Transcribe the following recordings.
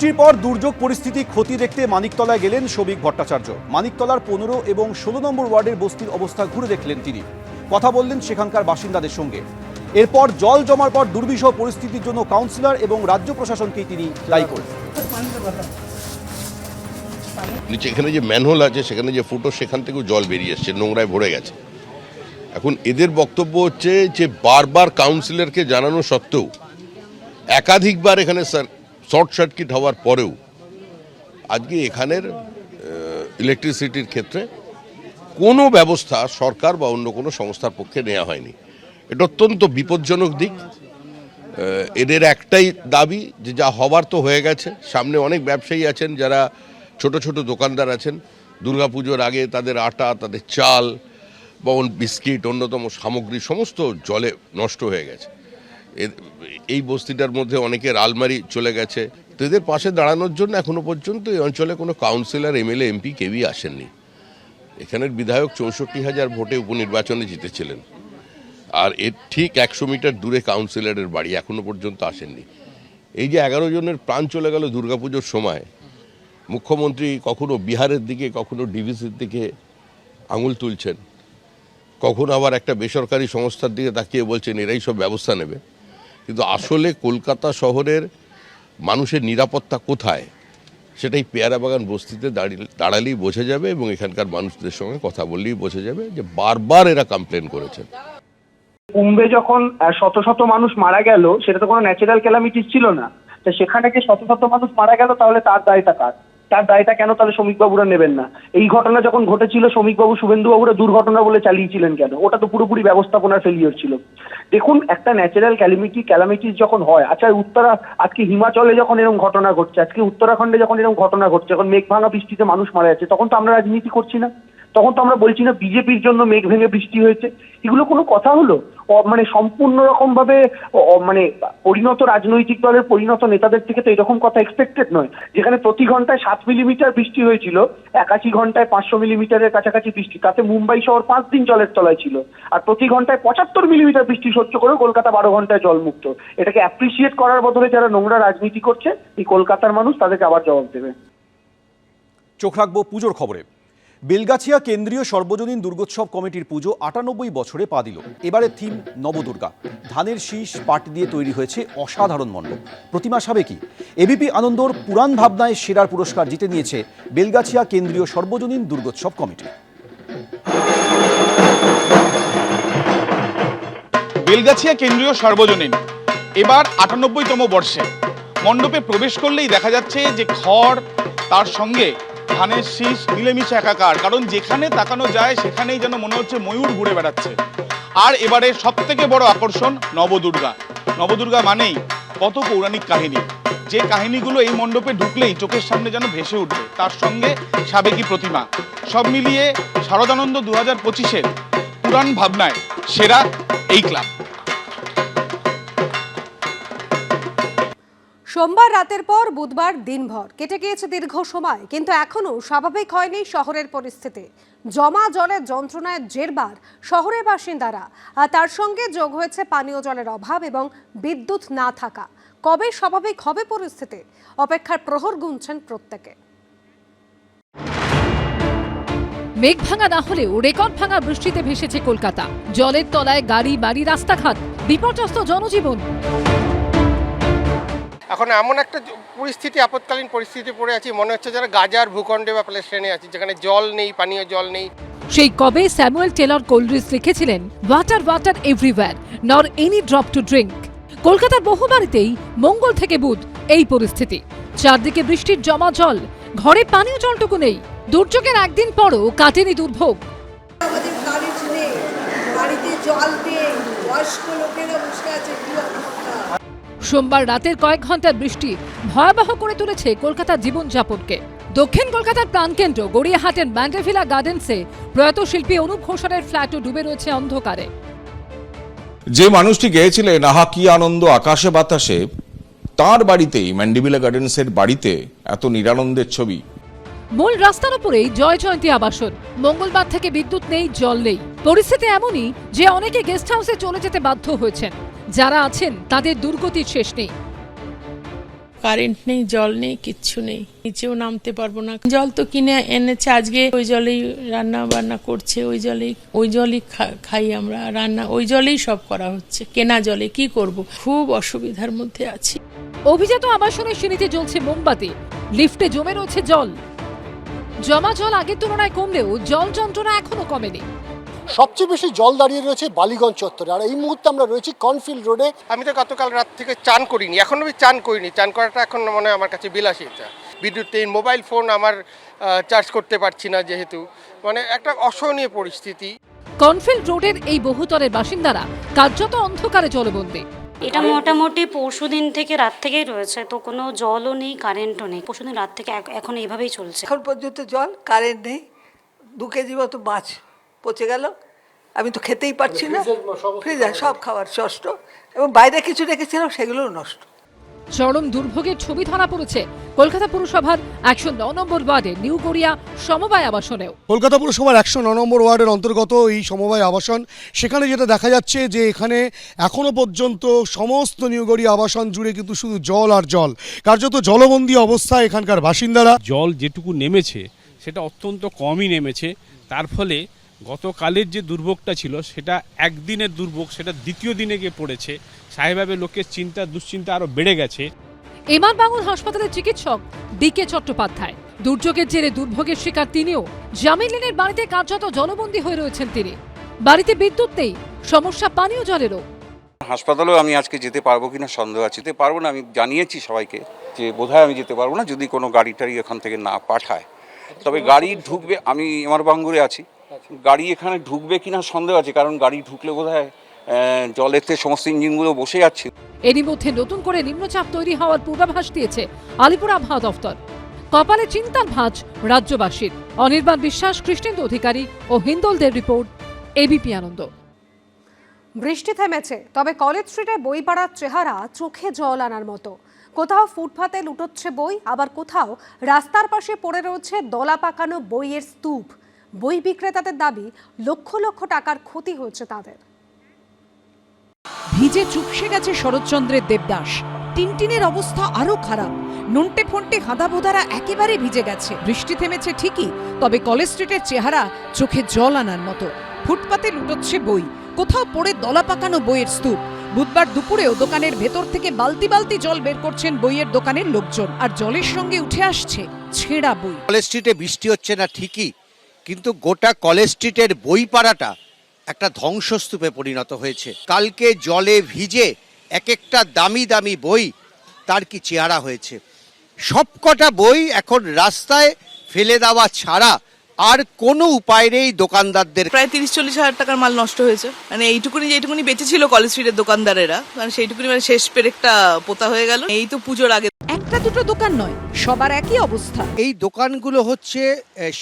বৃষ্টির পর দুর্যোগ পরিস্থিতি ক্ষতি দেখতে মানিকতলায় গেলেন শোভিক ভট্টাচার্য। মানিকতলার পনেরো এবং ষোলো নম্বর ওয়ার্ডের বস্তির অবস্থা ঘুরে দেখলেন তিনি। কথা বললেন সেখানকার বাসিন্দাদের সঙ্গে। এরপর জল জমার পর দুর্বিষহ পরিস্থিতির জন্য কাউন্সিলর এবং রাজ্য প্রশাসনকেই তিনি দায়ী করলেন নিচে এখানে যে ম্যানহোল আছে, সেখানে যে ফুটো, সেখান থেকেও জল বেরিয়ে এসছে, নোংরায় ভরে গেছে। এখন এদের বক্তব্য হচ্ছে যে বারবার কাউন্সিলরকে জানানো সত্ত্বেও একাধিকবার এখানে শর্ট সার্কিট হওয়ার পরেও আজকে এখানের ইলেকট্রিসিটির ক্ষেত্রে কোনো ব্যবস্থা সরকার বা অন্য কোনো সংস্থার পক্ষে নেওয়া হয়নি। এটা অত্যন্ত বিপজ্জনক দিক। এদের একটাই দাবি যে যা হবার তো হয়ে গেছে। সামনে অনেক ব্যবসায়ী আছেন যারা ছোট ছোট দোকানদার আছেন। দুর্গাপুজোর আগে তাদের আটা, তাদের চাল বা বিস্কিট, অন্যতম সামগ্রী, সমস্ত জলে নষ্ট হয়ে গেছে। এই বস্তিটার মধ্যে অনেকের আলমারি চলে গেছে। তো এদের পাশে দাঁড়ানোর জন্য এখনও পর্যন্ত এই অঞ্চলে কোনো কাউন্সিলর, এমএলএ, এমপি কেউই আসেননি। এখানের বিধায়ক চৌষট্টি হাজার ভোটে উপনির্বাচনে জিতেছিলেন। আর এর ঠিক একশো মিটার দূরে কাউন্সিলরের বাড়ি এখনও পর্যন্ত আসেননি। এই যে এগারো জনের প্রাণ চলে গেল দুর্গাপুজোর সময়, মুখ্যমন্ত্রী কখনো বিহারের দিকে, কখনো ডিভিসির দিকে আঙুল তুলছেন। কখনো আবার একটা বেসরকারি সংস্থার দিকে তাকিয়ে বলছেন, এরাই সব ব্যবস্থা নেবে। কিন্তু আসলে কলকাতা শহরের মানুষের নিরাপত্তা কোথায়, সেটাই পেয়ারা বাগান বস্তিতে দাঁড়িয়ে দাঁড়ালেই বোঝা যাবে এবং এখানকার মানুষদের সঙ্গে কথা বললেই বোঝা যাবে যে বারবার এরা কমপ্লেন করেছেন। কুম্ভে যখন শত শত মানুষ মারা গেল, সেটা তো কোনো ন্যাচারাল ক্যালামিটিস ছিল না। তো সেখানে যে শত শত মানুষ মারা গেল, তাহলে তার দায়টা কার? তার দায়টা কেন তাহলে শ্রমিকবাবুরা নেবেন না? এই ঘটনা যখন ঘটেছিল, শ্রমিকবাবু শুভেন্দুবাবুরা দুর্ঘটনা বলে চালিয়েছিলেন কেন? ওটা তো পুরোপুরি ব্যবস্থাপনার ফেলিওর ছিল। দেখুন, একটা ন্যাচারাল ক্যালামিটি ক্যালামিটিস যখন হয় আচ্ছা উত্তরা, আজকে হিমাচলে যখন এরকম ঘটনা ঘটছে, আজকে উত্তরাখণ্ডে যখন এরকম ঘটনা ঘটছে যখন মেঘ ভাঙা বৃষ্টিতে মানুষ মারা যাচ্ছে, তখন তো আমরা রাজনীতি করছি না। তখন তো আমরা বলছি না বিজেপির জন্য মেঘ ভেঙে বৃষ্টি হয়েছে। এগুলো কোনো কথা হলো? মানে সম্পূর্ণ রকম ভাবে মানে পরিণত রাজনৈতিক দলের পরিণত নেতাদের থেকে তো এরকম কথা এক্সপেক্টেড নয়। যেখানে প্রতি ঘন্টায় সাত মিলিমিটার বৃষ্টি হয়েছিল, একাশি ঘন্টায় পাঁচশো মিলিমিটারের কাছাকাছি বৃষ্টি। তাতে মুম্বাই শহর পাঁচ দিন জলের তলায় ছিল। আর প্রতি ঘন্টায় পঁচাত্তর মিলিমিটার বৃষ্টি সহ্য করেও কলকাতা বারো ঘন্টায় জলমুক্ত। এটাকে অ্যাপ্রিসিয়েট করার বদলে যারা নোংরা রাজনীতি করছে, এই কলকাতার মানুষ তাদেরকে আবার জবাব দেবে। চোখ রাখব পুজোর খবরে। বেলগাছিয়া কেন্দ্রীয় সর্বজনীন দুর্গোৎসব কমিটির পুজো আটানব্বই বছরে পা দিল। এবারে থিম নবদুর্গা। ধানের শীষ পাট দিয়ে তৈরি হয়েছে অসাধারণ মণ্ডপ। প্রতিমা সাবেকি এবিপি আনন্দর পুরাণ ভাবনায় সেরার পুরস্কার জিতে নিয়েছে বেলগাছিয়া কেন্দ্রীয় সর্বজনীন দুর্গোৎসব কমিটি। বেলগাছিয়া কেন্দ্রীয় সর্বজনীন, এবার আটানব্বইতম বর্ষে। মণ্ডপে প্রবেশ করলেই দেখা যাচ্ছে যে খড় তার সঙ্গে ধানের শীষ মিলেমিশে একাকার, কারণ যেখানে তাকানো যায় সেখানেই যেন মনে হচ্ছে ময়ূর ঘুরে বেড়াচ্ছে। আর এবারে সব থেকে বড় আকর্ষণ নবদুর্গা। নবদুর্গা মানেই কত পৌরাণিক কাহিনী। যে কাহিনীগুলো এই মণ্ডপে ঢুকলেই চোখের সামনে যেন ভেসে উঠবে, তার সঙ্গে সাবেকি প্রতিমা। সব মিলিয়ে শারদানন্দ দু হাজার পঁচিশের পুরাণ ভাবনায় সেরা এই ক্লাব। সোমবার রাতের পর বুধবার দিনভর কেটে গিয়েছে দীর্ঘ সময়, কিন্তু এখনও স্বাভাবিক হয়নি শহরের পরিস্থিতি। জমা জলের যন্ত্রণায় জেরবার শহরের বাসিন্দারা, আর তার সঙ্গে যোগ হয়েছে পানীয় জলের অভাব এবং বিদ্যুৎ না থাকা। কবে স্বাভাবিক হবে পরিস্থিতি? অপেক্ষার প্রহর গুনছেন প্রত্যেকে। মেঘ ভাঙা না হলেও রেকর্ড ভাঙা বৃষ্টিতে ভেসেছে কলকাতা। জলের তলায় গাড়ি, বাড়ি, রাস্তাঘাট, বিপর্যস্ত জনজীবন। এখন এমন একটা পরিস্থিতি আপৎকালীন পরিস্থিতি পড়ে আছি মনে হচ্ছে যারা গাজার ভূখণ্ডে বা প্লেস্টেনে আছি যেখানে জল নেই পানীয় জল নেই। সেই কবে স্যামুয়েল টেলর কোলরিস লিখেছিলেন water water everywhere nor any drop to drink কলকাতার বহু বাড়িতেই মঙ্গল থেকে বুধ এই পরিস্থিতি। চারদিকে বৃষ্টির জমা জল ঘরে পানীয় জলটুকু নেই দুর্যোগের একদিন পরও কাটেনি দুর্ভোগ। আমাদের কারেন্ট নেই বাড়িতে জল নেই বয়স্ক লোকেরা বসে আছে সোমবার রাতের কয়েক ঘণ্টার বৃষ্টি ভয়াবহ করে তুলেছে কলকাতার জীবনযাপনকে দক্ষিণ কলকাতার প্রাণকেন্দ্র গড়িয়াহাটের ম্যান্ডেভিলা গার্ডেন্সে প্রয়াত শিল্পী অনুপ ঘোষালের ফ্ল্যাটও ডুবে রয়েছে অন্ধকারে। যে মানুষটি গেয়েছিলেন আহা কি আনন্দ আকাশে বাতাসে তার বাড়িতেই ম্যান্ডিবিলা গার্ডেন্সের বাড়িতে এত নিরানন্দের ছবি। মূল রাস্তার উপরেই জয় জয়ন্তী আবাসন। মঙ্গলবার থেকে বিদ্যুৎ নেই জল নেই। পরিস্থিতি এমনই যে অনেকে গেস্ট হাউসে চলে যেতে বাধ্য হয়েছেন। যারা আছেন তাদের দুর্গতির শেষ নেই। কারেন্ট নেই জল নেই কিচ্ছু নেই। নিচেও নামতে পারব না। জল তো কিনে এনেছে আজকে ওই জলেই রান্না বান্না করছে ওই জলেই ওই জলই খাই আমরা। রান্না ওই জলেই সব করা হচ্ছে কেনা জলে কি করব? খুব অসুবিধার মধ্যে আছি। অভিজাত আবাসনের সিঁড়িতে জ্বলছে মোমবাতি লিফটে জমে রয়েছে জল। জমা জল আগের তুলনায় কমলেও জল যন্ত্রণা এখনও কমেনি। সবচেয়ে বেশি জল দাঁড়িয়ে রয়েছে বালিগঞ্জ চত্বরে। আর এই মুহূর্তে আমরা রয়েছি কনফিল্ড রোডে। আমি তো গতকাল রাত থেকে চান করিনি এখনও আমি চান করিনি। চান করাটা এখন মনে হয় আমার কাছে বিলাসিতা। বিদ্যুৎহীন মোবাইল ফোন আমার চার্জ করতে পারছি না যেহেতু। মানে একটা অসহনীয় পরিস্থিতি। কনফিল্ড রোডের এই বহুতলের বাসিন্দারা কার্যত অন্ধকারে জলবন্দী। এটা মোটামুটি পরশুদিন থেকে রাত থেকেই রয়েছে তো কোনো জলও নেই কারেন্টও নেই। পরশুদিন রাত থেকে এখন এইভাবেই চলছে। এখন পর্যন্ত জল কারেন্ট নেই। দু কেজি মতো মাছ। পচে গেল। আমি তো খেতেই পারছি না। ফ্রিজার সব খাবার নষ্ট এবং বাইরে কিছু রেখেছিলাম সেগুলোও নষ্ট। চরম দুর্ভোগের ছবি ধরা পড়েছে কলকাতা পুরসভার একশো ন নম্বর ওয়ার্ডে নিউ গড়িয়া সমবায় আবাসনেও। কলকাতা পুরসভার একশো ন নম্বর ওয়ার্ডের অন্তর্গত এই সমবায় আবাসন সেখানে যেটা দেখা যাচ্ছে যে এখানে এখনও পর্যন্ত সমস্ত নিউগড়ি আবাসন জুড়ে কিন্তু শুধু জল আর জল। কার্যত জলবন্দী অবস্থা এখানকার বাসিন্দারা। জল যেটুকু নেমেছে সেটা অত্যন্ত কমই নেমেছে। তার ফলে গতকালের যে দুর্ভোগটা ছিল সেটা একদিনের দুর্ভোগ সেটা দ্বিতীয় দিনে গিয়ে পড়েছে। সাহেবাবে লোকের চিন্তা দুশ্চিন্তা আরও বেড়ে গেছে। এমআর বাঙুর হাসপাতালের চিকিৎসক ডিকে চট্টোপাধ্যায়। দুর্যোগের জেরে দুর্ভোগের শিকার তিনিও। জামিলিনের বাড়িতে কার্যত জলবন্দী হয়ে রয়েছেন তিনি। বাড়িতে বিদ্যুৎ নেই সমস্যা পানীয় জলেরও। হাসপাতালেও আমি আজকে যেতে পারব কিনা সন্দেহ আছে। যেতে পারব না আমি জানিয়েছি সবাইকে যে বোধহয় আমি যেতে পারব না যদি কোনো গাড়ি টাড়ি এখান থেকে না পাঠায়। তবে গাড়ি ঢুকবে আমি আমার বাঙ্গুরে আছি। গাড়ি এখানে ঢুকবে কিনা সন্দেহ আছে কারণ গাড়ি ঢুকলে বোধহয় আহ, জলেতে সমস্ত ইঞ্জিনগুলো বসে যাচ্ছে। এরই মধ্যে নতুন করে নিম্নচাপ তৈরি হওয়ার পূর্বাভাস দিয়েছে আলিপুর আবহাওয়া দফতর। কপালে চিন্তার ভাঁজ রাজ্যবাসীর। অনির্বাণ বিশ্বাস কৃষ্ণেন্দু অধিকারী ও হিন্দলদের রিপোর্ট এবিপি আনন্দ। বৃষ্টি থেমেছে তবে কলেজ স্ট্রিটে বই পাড়ার চেহারা চোখে জল আনার মতো। কোথাও ফুটপাতে লুটোচ্ছে বই আবার কোথাও রাস্তার পাশে পড়ে রয়েছে দলা পাকানো বইয়ের স্তূপ। বই বিক্রেতাদের দাবি লক্ষ লক্ষ টাকার ক্ষতি হয়েছে তাদের। ভিজে চুপসে গেছে শরৎচন্দ্রের দেবদাস। টিনটিনের অবস্থা আরও খারাপ। নন্টে ফন্টে হাঁদা বোধারা একেবারে ভিজে গেছে। বৃষ্টি থেমেছে ঠিকই তবে কলেজ স্ট্রিটের চেহারা চোখে জল আনার মতো। ফুটপাতে লুটোচ্ছে বই কোথাও পড়ে দলা পাকানো বইয়ের স্তূপ। বুধবার দুপুরেও দোকানের ভেতর থেকে বালতি বালতি জল বের করছেন বইয়ের দোকানের লোকজন। আর জলের সঙ্গে উঠে আসছে ছেঁড়া বই। কলেজ স্ট্রিটে বৃষ্টি হচ্ছে না ঠিকই কিন্তু গোটা কলেজ স্ট্রিটের বই পাড়াটা একটা ধ্বংসস্তূপে পরিণত হয়েছে। কালকে জলে ভিজে এক একটা দামি দামি বই তার কি চেহারা হয়েছে? সবকটা বই এখন রাস্তায় ফেলে দেওয়া ছাড়া আর কোনো উপায় নেই দোকানদারদের। প্রায় তিরিশ চল্লিশ হাজার টাকার মাল নষ্ট হয়েছে। মানে এইটুকুনি যেটুকুনি বেঁচেছিল কলেজ স্ট্রিটের দোকানদারেরা মানে সেইটুকুনি মানে শেষ পেরেকটা পোতা হয়ে গেল। এই তো পুজোর আগে। একটা দুটো দোকান নয় সবার একই অবস্থা। এই দোকানগুলো হচ্ছে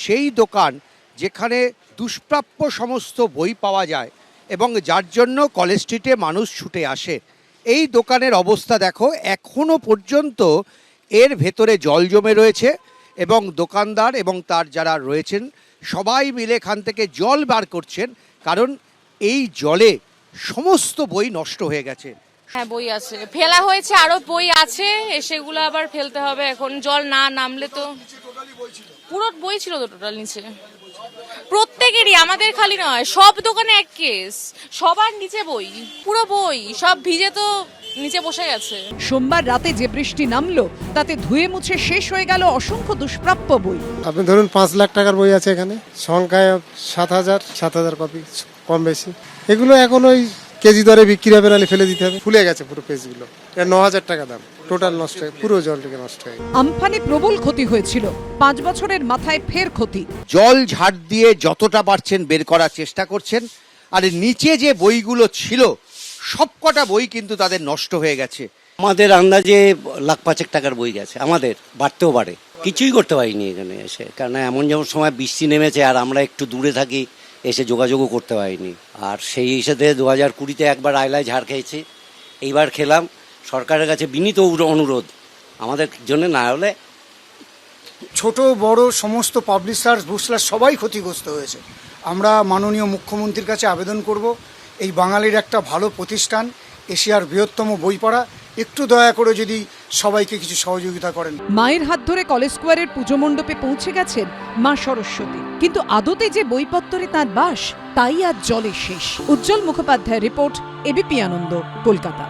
সেই দোকান যেখানে দুষ্প্রাপ্য সমস্ত বই পাওয়া যায় এবং যার জন্য কলেজ স্ট্রিটে মানুষ ছুটে আসে। এই দোকানের অবস্থা দেখো এখনও পর্যন্ত এর ভেতরে জল জমে রয়েছে এবং দোকানদার এবং তার যারা রয়েছেন সবাই মিলে এখান থেকে জল বার করছেন কারণ এই জলে সমস্ত বই নষ্ট হয়ে গেছে। হ্যাঁ বই আছে। ফেলা হয়েছে আরও বই আছে সেগুলো আবার ফেলতে হবে এখন। জল না নামলে তো পুরো বই ছিল তো টোটাল নিচে। প্রত্যেকেরই আমাদের খালি নয় সব দোকানে এক কেস সবার নিচে বই পুরো বই সব ভিজে তো নিচে বসে গেছে। সোমবার রাতে যে বৃষ্টি নামলো তাতে ধুয়ে মুছে শেষ হয়ে গেল অসংখ্য দুষ্প্রাপ্য বই। আপনি ধরুন পাঁচ লাখ টাকার বই আছে এখানে সংখ্যায় সাত হাজার সাত হাজার কপি কম বেশি। এগুলো এখন ওই কেজি দরে বিক্রি হবে নাহলে ফেলে দিতে হবে। ফুলে গেছে পুরো পেজগুলো এটা ন হাজার টাকা দাম। টোটাল নষ্ট হয়ে পুরো জল নষ্ট হয়ে। আমফানে প্রবল ক্ষতি হয়েছিল পাঁচ বছরের মাথায় ফের ক্ষতি। জল ঝাড় দিয়ে যতটা পারছেন বের করার চেষ্টা করছেন আর নিচে যে বইগুলো ছিল সবকটা বই কিন্তু তাদের নষ্ট হয়ে গেছে। আমাদের আন্দাজে লাখ পাঁচেক টাকার বই গেছে আমাদের বাড়তেও পারে। কিছুই করতে পারিনি এখানে এসে কারণ এমন যেমন সময় বৃষ্টি নেমেছে আর আমরা একটু দূরে থাকি এসে যোগাযোগও করতে পারিনি। আর সেই হিসেবে দু হাজার কুড়িতে একবার আয়লায় ঝাড় খেয়েছি এইবার খেলাম সরকারের কাছে বিনীত অনুরোধ। আমাদের জন্য না হলে ছোট বড় সমস্ত পাবলিশার বুস্টার সবাই ক্ষতিগ্রস্ত হয়েছে। আমরা মাননীয় মুখ্যমন্ত্রীর কাছে আবেদন করব এই বাঙালির একটা ভালো প্রতিষ্ঠান এশিয়ার বৃহত্তম বই পড়া একটু দয়া করে যদি সবাইকে কিছু সহযোগিতা করেন। মায়ের হাত ধরে কলেজ স্কোয়ারের পুজো মণ্ডপে পৌঁছে গেছেন মা সরস্বতী। কিন্তু আদতে যে বইপত্তরে তার বাস তাই আজ জলে শেষ। Ujjwal Mukhopadhyay report ABP Ananda Kolkata.